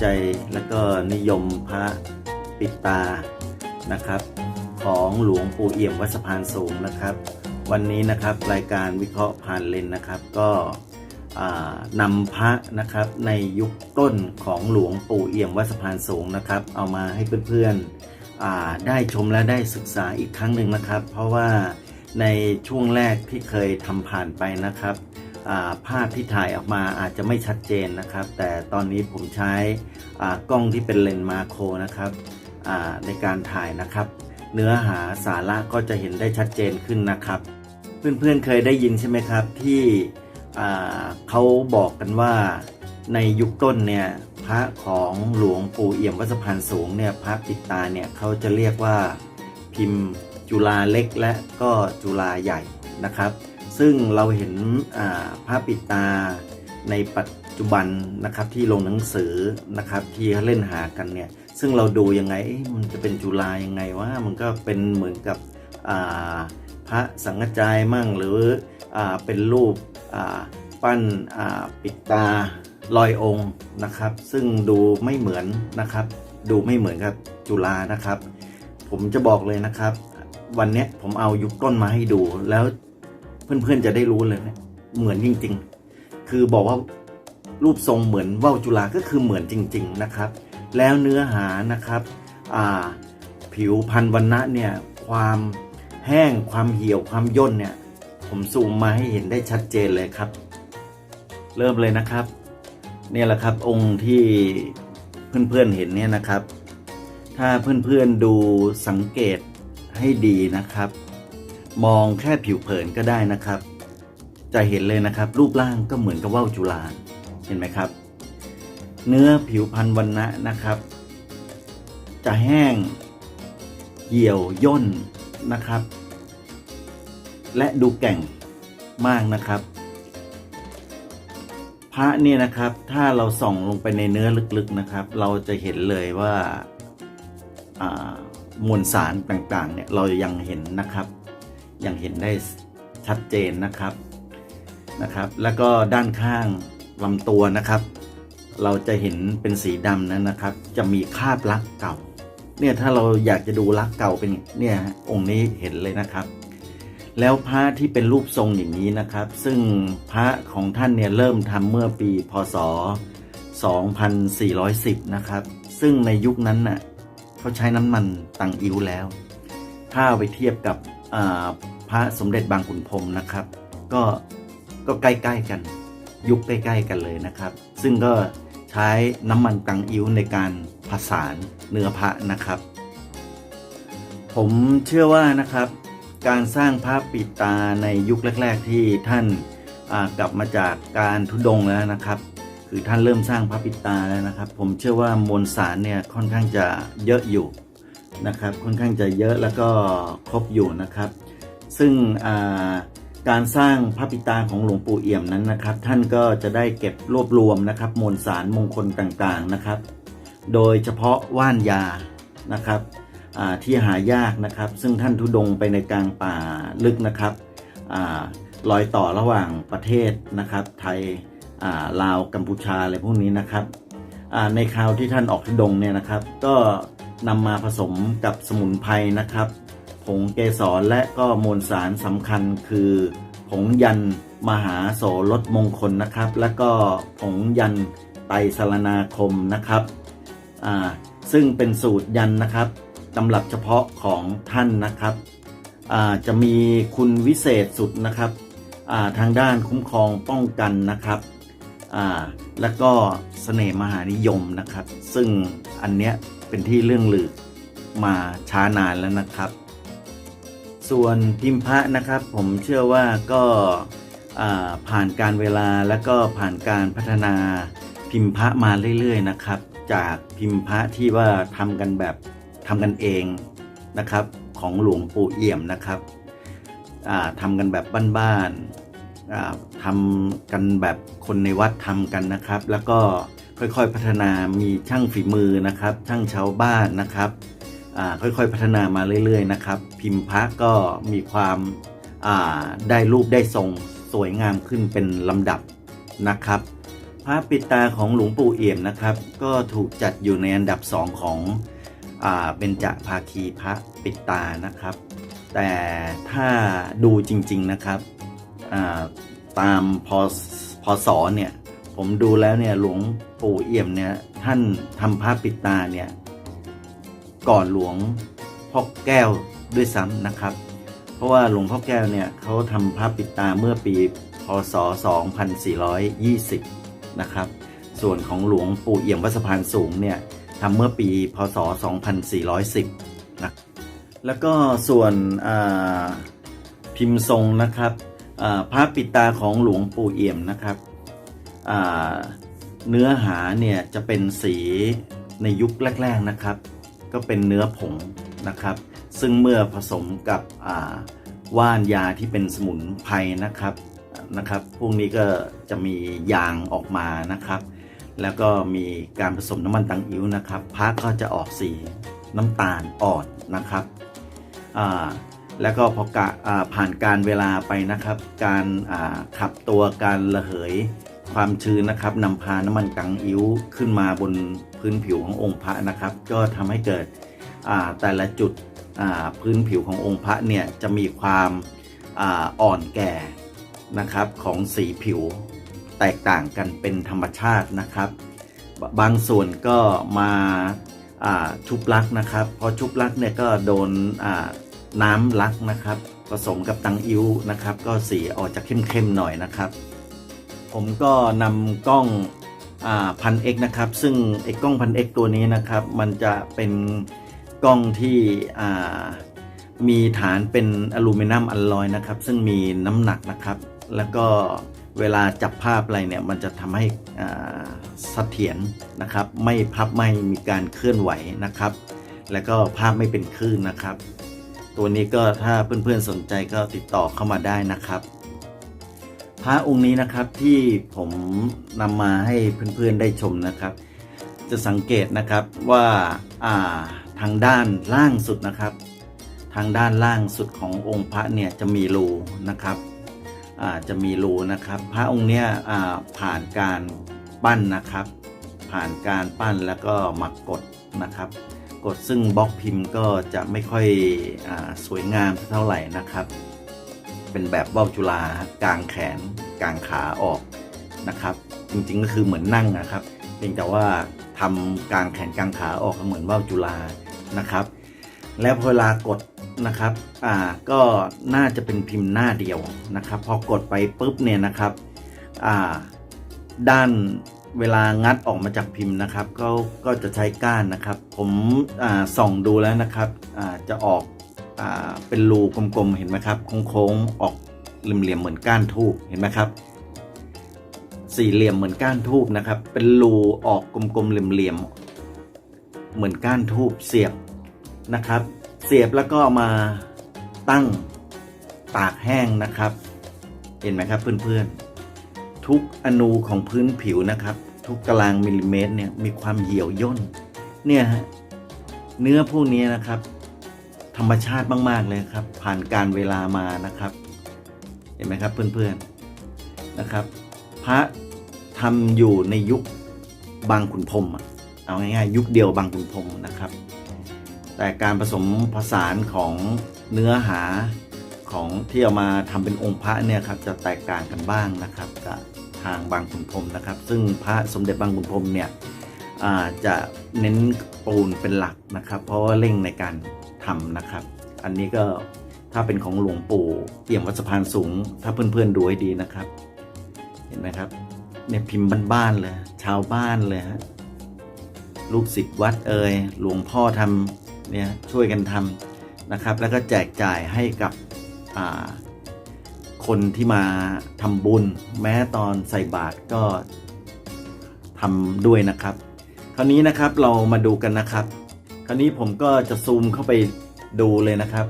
ใจและก็นิยมพระปิดตานะครับ ของหลวงปู่เอี่ยมวัดสะพานสูงนะครับ วันนี้นะครับรายการวิเคราะห์ผ่านเลนส์นะครับ ก็นำพระนะครับในยุคต้นของหลวงปู่เอี่ยมวัดสะพานสูงนะครับ เอามาให้เพื่อนๆได้ชมและได้ศึกษาอีกครั้งหนึ่งนะครับ เพราะว่าในช่วงแรกที่เคยทำผ่านไปนะครับ ภาพที่ถ่ายออกมาอาจจะไม่ชัดเจนนะครับ แต่ตอนนี้ผมใช้กล้องที่เป็นเลนส์มาโครนะครับในการถ่ายนะครับ เนื้อหาสาระก็จะเห็นได้ชัดเจนขึ้นนะครับ เพื่อนๆเคยได้ยินใช่ไหมครับที่เขาบอกกันว่าในยุคต้นเนี่ยพระของหลวงปู่เอี่ยมวัสพานสูงเนี่ยพระปิดตาเนี่ยเขาจะเรียกว่าพิมพ์จุฬาเล็กและก็จุฬาใหญ่นะครับ ซึ่งเราเห็นอ่าพระปิดตาในปัจจุบันนะครับที่ลงหนังสือนะครับที่เขาเล่นหากันเนี่ยซึ่งเราดูยังไงมันจะเป็นจุฬายังไงวะมันก็เป็นเหมือนกับพระสังฆจายมั่งหรืออเป็นรูปปั้นปิดตาลอยองค์นะครับ ซึ่งดูไม่เหมือนนะครับ ดูไม่เหมือนกับจุฬานะครับ ผมจะบอกเลยนะครับ วันนี้ผมเอายุคต้นมาให้ดูแล้ว เพื่อนๆจะได้รู้เลยนะเหมือนจริงๆ คือบอกว่ารูปทรงเหมือนว่าวจุฬาก็คือเหมือนจริง ๆนะครับ แล้วเนื้อหานะครับผิวพันวันณะเนี่ยความแห้งความเหี่ยวความย่นเนี่ย ผมซูมมาให้เห็นได้ชัดเจนเลยครับ เริ่มเลยนะครับ เนี่ยแหละครับองค์ที่เพื่อนๆเห็นเนี่ยนะครับ ถ้าเพื่อนๆดูสังเกตให้ดีนะครับ มองแค่ผิวเผินก็ได้นะครับ จะเห็นเลยนะครับ รูปร่างก็เหมือนกับว่าวจุฬาเห็นไหมครับ เนื้อผิวพันธุ์วันณะนะครับ จะแห้งเหี่ยวย่นนะครับ และดูแก่งมากนะครับพระเนี่ยนะครับถ้าเราส่องลงไปในเนื้อลึกๆนะครับ เราจะเห็นเลยว่ามวลสารต่างๆเนี่ยเรายังเห็นนะครับ อยังเห็นได้ชัดเจนนะครับนะครับ แล้วก็ด้านข้างลำตัวนะครับ เราจะเห็นเป็นสีดำนั้นนะครับ จะมีคาบลักเก่า เนี่ยถ้าเราอยากจะดูลักเก่าเป็นเนี่ยองค์นี้เห็นเลยนะครับ แล้วพระที่เป็นรูปทรงอย่างนี้นะครับ ซึ่งพระของท่านเนี่ยเริ่มทำเมื่อปีพศ 2410 นะครับ ซึ่งในยุคนั้นน่ะเขาใช้น้ำมันตังอิ้วแล้ว ถ้าไปเทียบกับ พระสมเด็จบางขุนพรมนะครับ ก็ก็ใกล้ๆกัน ยุคใกล้ๆกันเลยนะครับ ซึ่งก็ใช้น้ำมันตังอิ้วในการผสานเนื้อพระนะครับ ผมเชื่อว่านะครับการสร้างพระปิดตาในยุคแรก ๆ ที่ท่านกลับมาจากการทุดงแล้วนะครับ คือท่านเริ่มสร้างพระปิดตาแล้วนะครับ ผมเชื่อว่ามวลสารเนี่ยค่อนข้างจะเยอะอยู่ นะครับค่อนข้างจะเยอะแล้วก็ครบอยู่นะครับ ซึ่งการสร้างพระปิตาของหลวงปู่เอี่ยมนั้นนะครับ ท่านก็จะได้เก็บรวบรวมนะครับมวลสารมงคลต่างๆนะครับ โดยเฉพาะว่านยานะครับที่หายากนะครับ ซึ่งท่านทุดงไปในกลางป่าลึกนะครับอลอยต่อระหว่างประเทศนะครับ ไทยลาวกัมพูชาอะไรพวกนี้นะครับในคราวที่ท่านออกทุดงเนี่ยนะครับ ก็ นำมาผสมกับสมุนไพรนะครับ ผงเกสรและก็มวลสารสำคัญคือ ผงยันมหาโสรสมงคลนะครับ และก็ผงยันไตรสรณาคมนะครับซึ่งเป็นสูตรยันนะครับตำรับเฉพาะของท่านนะครับจะมีคุณวิเศษสุดนะครับทางด้านคุ้มครองป้องกันนะครับและก็เสน่ห์มหานิยมนะครับ ซึ่งอันเนี้ย เป็นที่เรื่องลือมาช้านานแล้วนะครับ ส่วนพิมพะนะครับ ผมเชื่อว่าก็ผ่านการเวลาแล้วก็ผ่านการพัฒนาพิมพะมาเรื่อยๆนะครับ จากพิมพะที่ว่าทำกันแบบทำกันเองนะครับ ของหลวงปู่เอี่ยมนะครับอ่าทำกันแบบบ้านๆ ทำกันแบบคนในวัดทำกันนะครับ แล้วก็ค่อยๆพัฒนามีช่างฝีมือนะครับ ช่างชาวบ้านนะครับค่อยๆพัฒนามาเรื่อยๆนะครับ พิมพ์พระก็มีความาได้รูปได้ทรงสวยงามขึ้นเป็นลำดับนะครับพระปิดตาของหลวงปู่เอี่ยมนะครับ ก็ถูกจัดอยู่ในอันดับสองของอ่าเบญจภาคีพระปิดตานะครับ แต่ถ้าดูจริงๆนะครับ ตามพพศเนี่ย ผมดูแล้วเนี่ยหลวงปู่เอี่ยมเนี่ย ท่านทำพระปิดตาเนี่ย ก่อนหลวงพ่อแก้วด้วยซ้ำนะครับ เพราะว่าหลวงพ่อแก้วเนี่ยเขาทำพระปิดตาเมื่อปีพศ 2420 นะครับ ส่วนของหลวงปู่เอี่ยมวัดสะพานสูงเนี่ยทำเมื่อปีพศ 2410 นะ แล้วก็ส่วนพิมพ์ทรงนะครับ พระปิดตาของหลวงปู่เอี่ยมนะครับเนื้อหาเนี่ยจะเป็นสีในยุคแรกๆนะครับ ก็เป็นเนื้อผงนะครับ ซึ่งเมื่อผสมกับว่านยาที่เป็นสมุนไพรนะครับนะครับ พวกนี้ก็จะมียางออกมานะครับ แล้วก็มีการผสมน้ำมันตังอิ้วนะครับพระก็จะออกสีน้ำตาลอ่อนนะครับ แล้วก็พอกะผ่านการเวลาไปนะครับ การขับตัวการระเหยความชื้นนะครับนำพาน้ำมันกังอิ้วขึ้นมาบนพื้นผิวขององค์พระนะครับ ก็ทำให้เกิดแต่ละจุดพื้นผิวขององค์พระเนี่ยจะมีความอ่อนแก่นะครับของสีผิวแตกต่างกันเป็นธรรมชาตินะครับ บางส่วนก็มาชุบลักนะครับ พอชุบลักเนี่ยก็โดน น้ำลักนะครับ ผสมกับตังอิ้วนะครับ ก็สีออกจะเข้มๆหน่อยนะครับ ผมก็นำกล้องพันเอ็กนะครับ ซึ่งไอ้กล้องพันเอ็กตัวนี้นะครับ มันจะเป็นกล้องที่มีฐานเป็นอลูมิเนียมอลลอยนะครับ ซึ่งมีน้ำหนักนะครับ แล้วก็เวลาจับภาพอะไรเนี่ยมันจะทำให้อ่าเสถียรนะครับ ไม่พับไม่มีการเคลื่อนไหวนะครับ แล้วก็ภาพไม่เป็นคลื่นนะครับ ตัวนี้ก็ถ้าเพื่อนๆสนใจก็ติดต่อเข้ามาได้นะครับ พระองค์นี้นะครับที่ผมนำมาให้เพื่อนๆได้ชมนะครับ จะสังเกตนะครับว่าาทางด้านล่างสุดนะครับ ทางด้านล่างสุดขององค์พระเนี่ยจะมีรูนะครับจะมีรูนะครับ พระองค์เนี้ยผ่านการปั้นนะครับ ผ่านการปั้นแล้วก็มากดนะครับ กดซึ่งบล็อกพิมพ์ก็จะไม่ค่อยอสวยงามเท่าไหร่นะครับ เป็นแบบว่าวจุฬากลางแขนกลางขาออกนะครับ จริงๆก็คือเหมือนนั่งนะครับ เพียงแต่ว่าทำกลางแขนกลางขาออกเหมือนว่าวจุฬานะครับ แล้วพอเวลากดนะครับอ่าก็น่าจะเป็นพิมพ์หน้าเดียวนะครับ พอกดไปปุ๊บเนี่ยนะครับอ่าด้าน เวลางัดออกมาจากพิมพ์นะครับ ก็ก็จะใช้ก้านนะครับ ผมส่องดูแล้วนะครับจะออกอเป็นรูกลมๆเห็นไหมครับโค้งๆออกเหลี่ยมๆเหมือนก้านทูบเห็นไหมครับ สี่เหลี่ยมเหมือนก้านทูบนะครับ เป็นรูออกกลมๆเหลี่ยมๆเหมือนก้านทูบเสียบนะครับ เสียบแล้วก็มาตั้งตากแห้งนะครับ เห็นไหมครับเพื่อนๆ ทุกอนูของพื้นผิวนะครับ ทุกตารางมิลลิเมตรเนี่ยมีความเหี่ยวย่น เนี่ยฮะเนื้อพวกนี้นะครับ ธรรมชาติมาก ๆ เลยครับ ผ่านการเวลามานะครับ เห็นไหมครับเพื่อนๆนะครับ พระทำอยู่ในยุคบางขุนพรมเอาง่ายๆยุคเดียวบางขุนพรมนะครับ แต่การผสมผสานของเนื้อหา ของที่เอามาทำเป็นองค์พระเนี่ยครับจะแตกต่างกันบ้างนะครับกับทางบางขุนพรมนะครับ ซึ่งพระสมเด็จบางขุนพรมเนี่ยจะเน้นปูนเป็นหลักนะครับ เพราะว่าเร่งในการทำนะครับ อันนี้ก็ถ้าเป็นของหลวงปู่เอี่ยมวัดสะพานสูง ถ้าเพื่อนๆดูให้ดีนะครับ เห็นไหมครับเนี่ยพิมพ์บ้านๆเลยชาวบ้านเลยฮะลูกศิษย์วัดเอ่ยหลวงพ่อทำเนี่ยช่วยกันทำนะครับ แล้วก็แจกจ่ายให้กับ คนที่มาทำบุญ แม้ตอนใส่บาตรก็ทำด้วยนะครับ คราวนี้นะครับเรามาดูกันนะครับ คราวนี้ผมก็จะซูมเข้าไปดูเลยนะครับ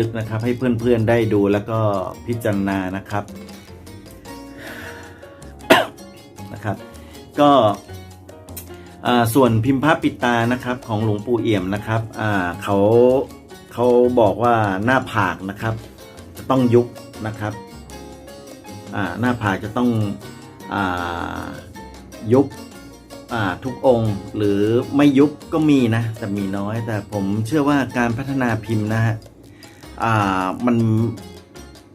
ลึกๆนะครับ ให้เพื่อนๆได้ดูแล้วก็พิจารณานะครับนะครับ ก็อ่าส่วนพิมพ์พระปิดตานะครับของหลวงปู่เอี่ยมนะครับอ่าเขาเขาบอกว่าหน้าผากนะครับ ต้องยุบนะครับหน้าผากจะต้องอยุบทุกองค์หรือไม่ยุบก็มีนะ แต่มีน้อย แต่ผมเชื่อว่าการพัฒนาพิมพ์นะฮะมัน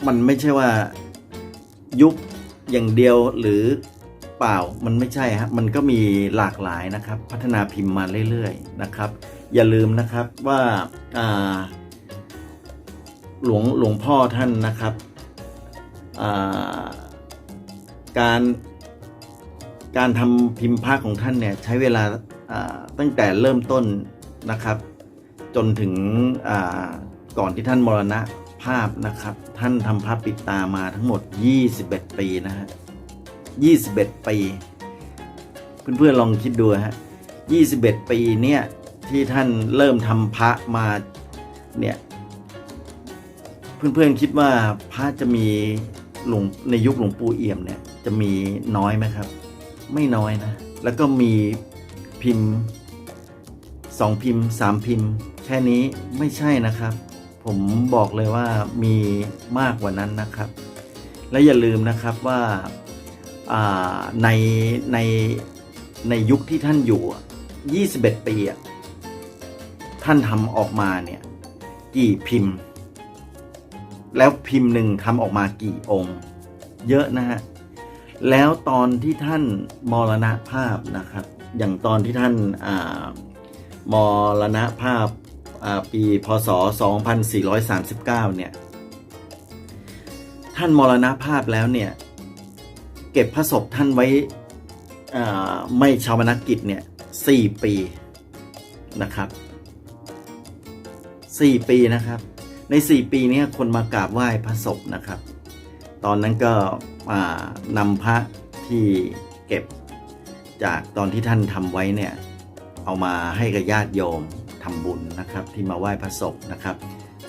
มันไม่ใช่ว่ายุบอย่างเดียวหรือเปล่ามันไม่ใช่ฮะมันก็มีหลากหลายนะครับ พัฒนาพิมพ์มาเรื่อยๆนะครับ อย่าลืมนะครับว่าอ่า หลวงหลวงพ่อท่านนะครับการการทำพิมพ์พระของท่านเนี่ยใช้เวลาตั้งแต่เริ่มต้นนะครับ จนถึงก่อนที่ท่านมรณภาพนะครับ ท่านทำพระปิดตามาทั้งหมด 21 ปีนะฮะ21 ปี เพื่อนๆลองคิดดูฮะ21 ปีเนี่ยที่ท่านเริ่มทำพระมาเนี่ย เพื่อนๆคิดว่าพระจะมีหลวงในยุคหลวงปู่เอี่ยมเนี่ยจะมีน้อยไหมครับ ไม่น้อยนะ แล้วก็มีพิมพ์สองพิมพ์สามพิมพ์ แค่นี้ไม่ใช่นะครับ ผมบอกเลยว่ามีมากกว่านั้นนะครับ และอย่าลืมนะครับว่าาในในในยุคที่ท่านอยู่ 21 ปีอะท่านทำออกมาเนี่ยกี่พิมพ์ แล้วพิมพ์หนึ่งทำออกมากี่องค์ เยอะนะฮะแล้วตอนที่ท่านมรณภาพนะครับ อย่างตอนที่ท่านามรณภาพาปีพศ 2439 เนี่ย ท่านมรณภาพแล้วเนี่ย เก็บพระศพท่านไว้ไม่ชาวนกิจเนี่ยสี่ปีนะครับสี่ปีนะครับ ในสี่ปีนี้คนมากราบไหว้พระศพนะครับ ตอนนั้นก็นำพระที่เก็บจากตอนที่ท่านทำไว้เนี่ยเอามาให้กับญาติโยมทำบุญนะครับ ที่มาไหว้พระศพนะครับ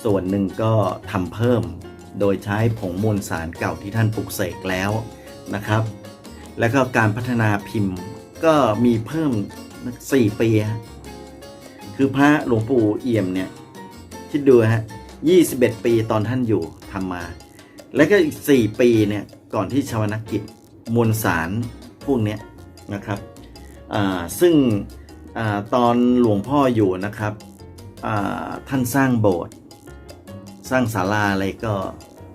ส่วนหนึ่งก็ทำเพิ่มโดยใช้ผงมวลสารเก่าที่ท่านปลุกเสกแล้วนะครับ แล้วก็การพัฒนาพิมพ์ก็มีเพิ่ม 4 ปี คือพระหลวงปู่เอี่ยมเนี่ยคิดดูฮะ 21 ปีตอนท่านอยู่ทำมา แล้วก็อีก 4 ปีเนี่ยก่อนที่ชาวนักกิจมวลสารพวกนี้นะครับซึ่งอตอนหลวงพ่ออยู่นะครับท่านสร้างโบสถ์สร้างศาลาอะไรก็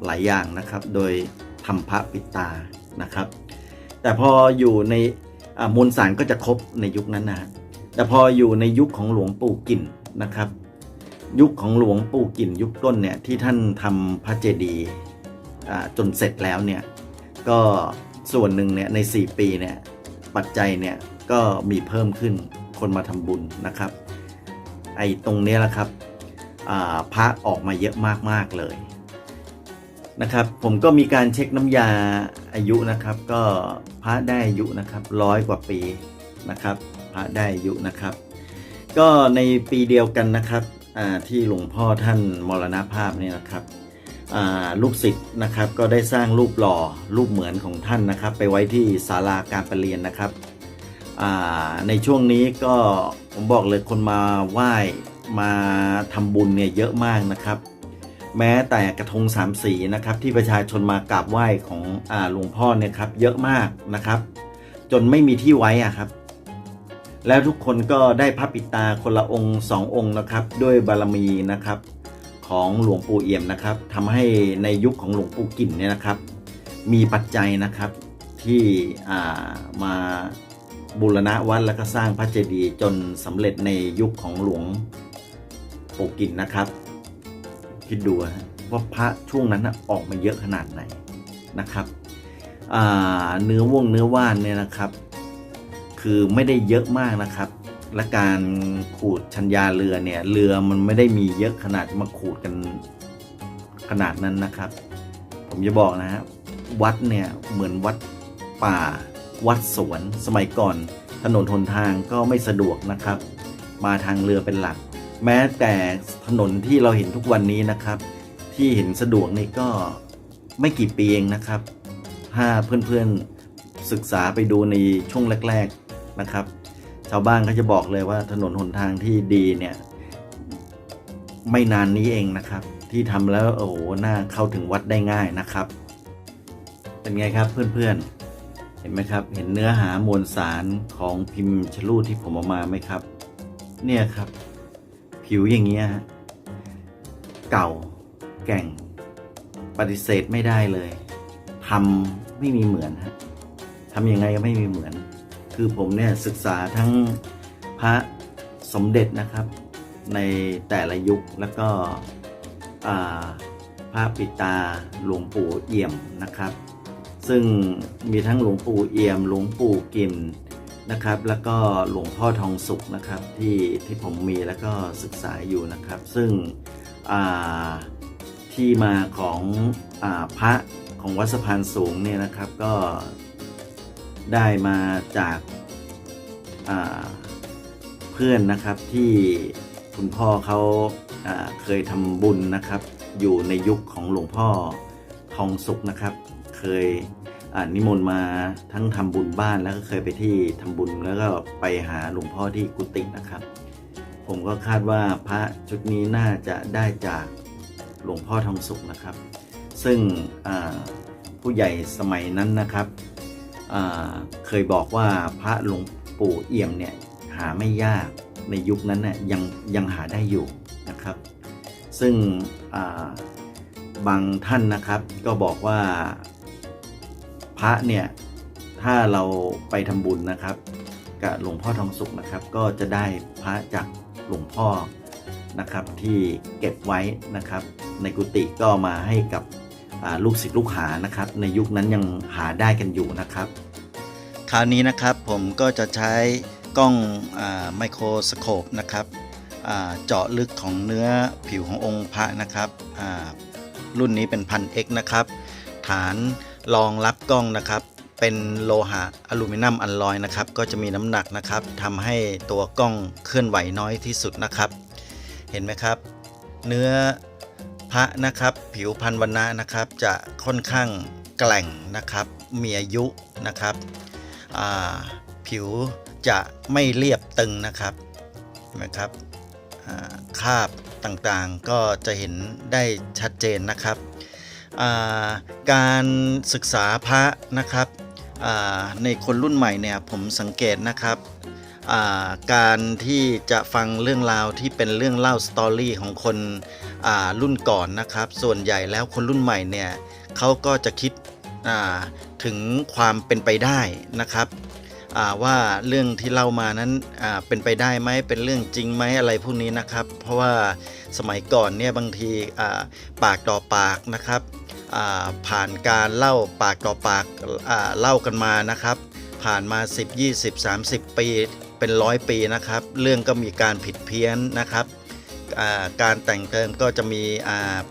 หลายอย่างนะครับ โดยทำพระปิตานะครับ แต่พออยู่ในมวลสารก็จะครบในยุคนั้นนะฮะแต่พออยู่ในยุคของหลวงปู่กิ่นนะครับ ยุคของหลวงปู่กิ่นยุคต้นเนี่ยที่ท่านทำพระเจดีย์จนเสร็จแล้วเนี่ยก็ส่วนหนึ่งเนี่ยใน 4 ปีเนี่ยปัจจัยเนี่ยก็มีเพิ่มขึ้นคนมาทำบุญนะครับ ไอ้ตรงนี้แหละครับพระออกมาเยอะมากๆเลยนะครับ ผมก็มีการเช็คน้ำยาอายุนะครับ ก็พระได้อายุนะครับร้อยกว่าปีนะครับ พระได้อายุนะครับ ก็ในปีเดียวกันนะครับ ที่หลวงพ่อท่านมรณภาพนี่นะครับลูกศิษย์นะครับก็ได้สร้างรูปหล่อรูปเหมือนของท่านนะครับ ไปไว้ที่ศาลาการประเรียนนะครับในช่วงนี้ก็ผมบอกเลยคนมาไหว้มาทำบุญเนี่ยเยอะมากนะครับ แม้แต่กระทงสามสีนะครับ ที่ประชาชนมากราบไหว้ของหลวงพ่อเนี่ยครับเยอะมากนะครับ จนไม่มีที่ไว้อะครับ แล้วทุกคนก็ได้พระปิตาคนละองค์สององค์นะครับ ด้วยบารมีนะครับ ของหลวงปู่เอี่ยมนะครับทำให้ในยุคของหลวงปู่กิ่นเนี่ยนะครับ มีปัจจัยนะครับที่มาบูรณะวัดแล้วก็สร้างพระเจดีย์จนสำเร็จในยุคของหลวงปู่กิ่นนะครับ คิดดูว่าพระช่วงนั้นออกมาเยอะขนาดไหนนะครับเนื้อวงเนื้อว่านเนี่ยนะครับ คือไม่ได้เยอะมากนะครับ และการขูดชัญญาเรือเนี่ยเรือมันไม่ได้มีเยอะขนาดมาขูดกันขนาดนั้นนะครับ ผมจะบอกนะฮะวัดเนี่ยเหมือนวัดป่า วัดสวน สมัยก่อน ถนนหนทางก็ไม่สะดวกนะครับ มาทางเรือเป็นหลัก แม้แต่ถนนที่เราเห็นทุกวันนี้นะครับ ที่เห็นสะดวกนี่ก็ไม่กี่ปีเองนะครับ ถ้าเพื่อนๆศึกษาไปดูในช่วงแรก ๆ นะครับ ชาวบ้านเขาจะบอกเลยว่าถนนหนทางที่ดีเนี่ย ไม่นานนี้เองนะครับ ที่ทำแล้วโอ้โหน่าเข้าถึงวัดได้ง่ายนะครับ เป็นไงครับเพื่อนๆ เห็นไหมครับ เห็นเนื้อหามวลสารของพิมพ์ชลูดที่ผมเอามาไหมครับ เนี่ยครับ ผิวอย่างเงี้ยฮะเก่าแก่งปฏิเสธไม่ได้เลยทำไม่มีเหมือนฮะทำยังไงก็ไม่มีเหมือน คือผมเนี่ยศึกษาทั้งพระสมเด็จนะครับ ในแต่ละยุคแล้วก็อ่าพระปิตาหลวงปู่เอี่ยมนะครับ ซึ่งมีทั้งหลวงปู่เอี่ยม หลวงปู่กิมนะครับ แล้วก็หลวงพ่อทองสุขนะครับที่ที่ผมมีแล้วก็ศึกษาอยู่นะครับ ซึ่งที่มาของอพระของวัดสะพานสูงเนี่ยนะครับ ก็ ได้มาจากาเพื่อนนะครับที่คุณพ่อเขาอ่าเคยทำบุญนะครับ อยู่ในยุคของหลวงพ่อทองสุขนะครับ เคยนิมนต์มาทั้งทำบุญบ้านแล้วก็เคยไปที่ทำบุญแล้วก็ไปหาหลวงพ่อที่กุฏินะครับ ผมก็คาดว่าพระชุดนี้น่าจะได้จากหลวงพ่อทองสุขนะครับ ซึ่งผู้ใหญ่สมัยนั้นนะครับ เคยบอกว่าพระหลวงปู่เอี่ยมเนี่ยหาไม่ยากในยุคนั้นน่ยยังยังหาได้อยู่นะครับ ซึ่งบางท่านนะครับก็บอกว่าพระเนี่ยถ้าเราไปทำบุญนะครับกับหลวงพ่อทองสุขนะครับ ก็จะได้พระจากหลวงพ่อนะครับที่เก็บไว้นะครับ ในกุฏิก็มาให้กับ ลูกศิษย์ลูกหานะครับ ในยุคนั้นยังหาได้กันอยู่นะครับ คราวนี้นะครับผมก็จะใช้กล้องไมโครสโคปนะครับเจาะลึกของเนื้อผิวขององค์พระนะครับรุ่นนี้เป็นพัน X นะครับ ฐานรองรับกล้องนะครับ เป็นโลหะอลูมิเนียมอัลลอยนะครับ ก็จะมีน้ำหนักนะครับทำให้ตัวกล้องเคลื่อนไหวน้อยที่สุดนะครับ เห็นไหมครับ เนื้อ พระนะครับ ผิวพันวันนะนะครับ จะค่อนข้างแกล่งนะครับ มีอายุนะครับ ผิวจะไม่เรียบตึงนะครับเห็นไหมครับคราบต่างๆก็จะเห็นได้ชัดเจนนะครับาการศึกษาพระนะครับในคนรุ่นใหม่เนี่ยผมสังเกตนะครับาการที่จะฟังเรื่องราวที่เป็นเรื่องเล่าสตอรี่ของคน รุ่นก่อนนะครับ ส่วนใหญ่แล้วคนรุ่นใหม่เนี่ยเขาก็จะคิดถึงความเป็นไปได้นะครับว่าเรื่องที่เล่ามานั้นเป็นไปได้ไหมเป็นเรื่องจริงไหมอะไรพวกนี้นะครับ เพราะว่าสมัยก่อนเนี่ยบางทีปากต่อปากนะครับผ่านการเล่าปากต่อปากเล่ากันมานะครับ ผ่านมา 10 20 30 ปีเป็นร้อยปีนะครับ เรื่องก็มีการผิดเพี้ยนนะครับ การแต่งเติมก็จะมี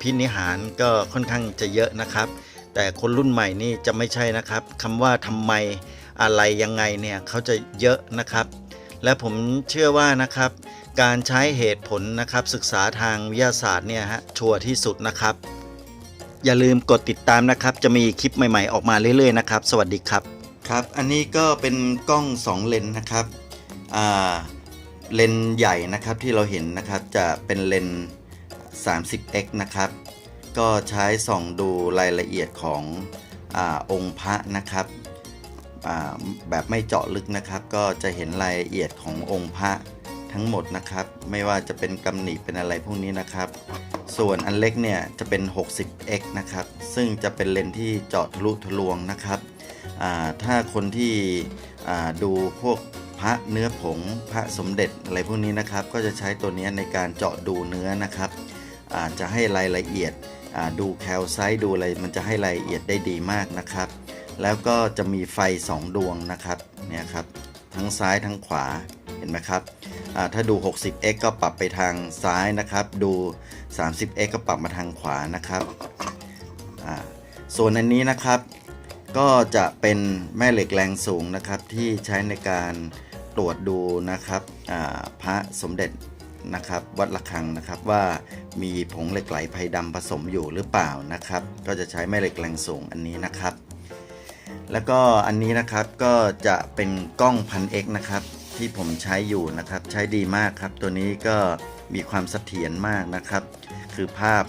พินิหารก็ค่อนข้างจะเยอะนะครับ แต่คนรุ่นใหม่นี่จะไม่ใช่นะครับคำว่าทำไมอะไรยังไงเนี่ยเขาจะเยอะนะครับ และผมเชื่อว่านะครับ การใช้เหตุผลนะครับ ศึกษาทางวิทยาศาสตร์เนี่ยฮะชัวร์ที่สุดนะครับ อย่าลืมกดติดตามนะครับ จะมีคลิปใหม่ ๆ ออกมาเรื่อยๆนะครับ สวัสดีครับครับ อันนี้ก็เป็นกล้อง 2 เลนนะครับอ่า เลนส์ใหญ่นะครับที่เราเห็นนะครับจะเป็นเลนส์ 30x นะครับ ก็ใช้ส่องดูรายละเอียดของอองค์พระนะครับแบบไม่เจาะลึกนะครับ ก็จะเห็นรายละเอียดขององค์พระทั้งหมดนะครับ ไม่ว่าจะเป็นกำหนิเป็นอะไรพวกนี้นะครับ ส่วนอันเล็กเนี่ยจะเป็น 60x นะครับ ซึ่งจะเป็นเลนส์ที่เจาะทะลุทะลวงนะครับถ้าคนที่ดูพวก พระเนื้อผงพระสมเด็จอะไรพวกนี้นะครับ ก็จะใช้ตัวนี้ในการเจาะดูเนื้อนะครับจะให้รายละเอียดดูแคลไซต์ดูอะไรมันจะให้รายละเอียดได้ดีมากนะครับ แล้วก็จะมีไฟ 2 ดวงนะครับเนี่ยครับทั้งซ้ายทั้งขวาเห็นไหมครับถ้าดู 60x ก็ปรับไปทางซ้ายนะครับ ดู 30x ก็ปรับมาทางขวานะครับส่วนอันนี้นะครับก็จะเป็นแม่เหล็กแรงสูงนะครับที่ใช้ในการ ตรวจดูนะครับพระสมเด็จนะครับวัดระฆังนะครับว่ามีผงเหล็กไหลไพดำผสมอยู่หรือเปล่านะครับ ก็จะใช้แม่เหล็กแรงสูงอันนี้นะครับ แล้วก็อันนี้นะครับก็จะเป็นกล้องพัน X นะครับที่ผมใช้อยู่นะครับใช้ดีมากครับ ตัวนี้ก็มีความเสถียรมากนะครับ คือภาพ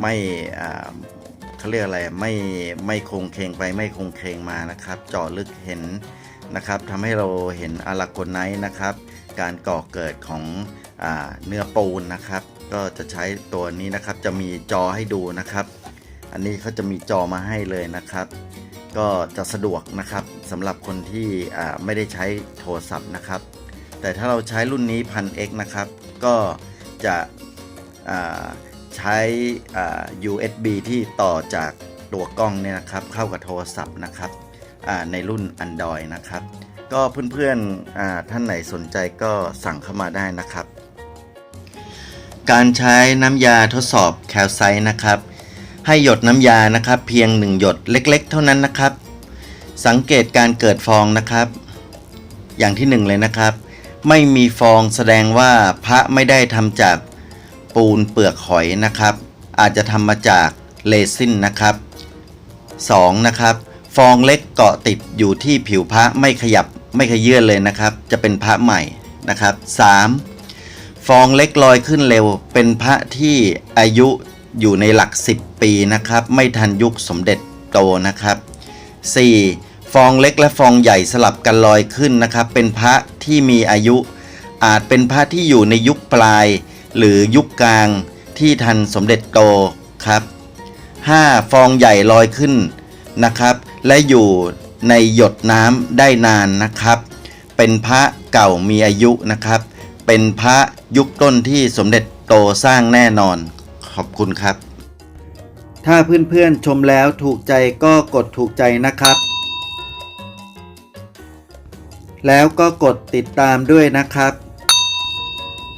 ไม่เขาเรียกอะไรไม่ไม่คงเคงไปไม่คงเคงมานะครับเจาะลึกเห็น นะครับทำให้เราเห็นอาราโกไนท์นะครับ การก่อเกิดของอเนื้อปูนนะครับ ก็จะใช้ตัวนี้นะครับจะมีจอให้ดูนะครับ อันนี้เขาจะมีจอมาให้เลยนะครับ ก็จะสะดวกนะครับสำหรับคนที่ไม่ได้ใช้โทรศัพท์นะครับ แต่ถ้าเราใช้รุ่นนี้ 1000X นะครับ ก็จะใช้ USB ที่ต่อจากตัวกล้องเนี่ยนะครับ เข้ากับโทรศัพท์นะครับ ในรุ่น Android นะครับ ก็เพื่อนๆท่านไหนสนใจก็สั่งเข้ามาได้นะครับ การใช้น้ำยาทดสอบแคลไซต์นะครับ ให้หยดน้ำยานะครับ เพียง1หยดเล็ก ๆ เท่านั้นนะครับ สังเกตการเกิดฟองนะครับ อย่างที่หนึ่งเลยนะครับ ไม่มีฟองแสดงว่าพระไม่ได้ทำจากปูนเปลือกหอยนะครับ อาจจะทำมาจากเรซินนะครับ 2. นะครับ ฟองเล็กเกาะติดอยู่ที่ผิวพระไม่ขยับไม่ขยื่นเลยนะครับ จะเป็นพระใหม่นะครับ 3. ฟองเล็กลอยขึ้นเร็ว เป็นพระที่อายุอยู่ในหลัก 10 ปีนะครับ ไม่ทันยุคสมเด็จโตนะครับ 4. ฟองเล็กและฟองใหญ่สลับกันลอยขึ้นนะครับ เป็นพระที่มีอายุ อาจเป็นพระที่อยู่ในยุคปลาย หรือยุคกลางที่ทันสมเด็จโตครับ 5. ฟองใหญ่ลอยขึ้นนะครับ และอยู่ในหยดน้ำได้นานนะครับ เป็นพระเก่ามีอายุนะครับ เป็นพระยุคต้นที่สมเด็จโตสร้างแน่นอน ขอบคุณครับ ถ้าเพื่อนๆชมแล้วถูกใจก็กดถูกใจนะครับ แล้วก็กดติดตามด้วยนะครับ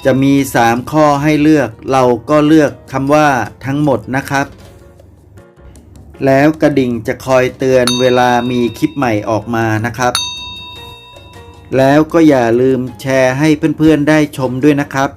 จะมี 3 ข้อให้เลือก เราก็เลือกคำว่าทั้งหมดนะครับ แล้วกระดิ่งจะคอยเตือนเวลามีคลิปใหม่ออกมานะครับ แล้วก็อย่าลืมแชร์ให้เพื่อนๆได้ชมด้วยนะครับ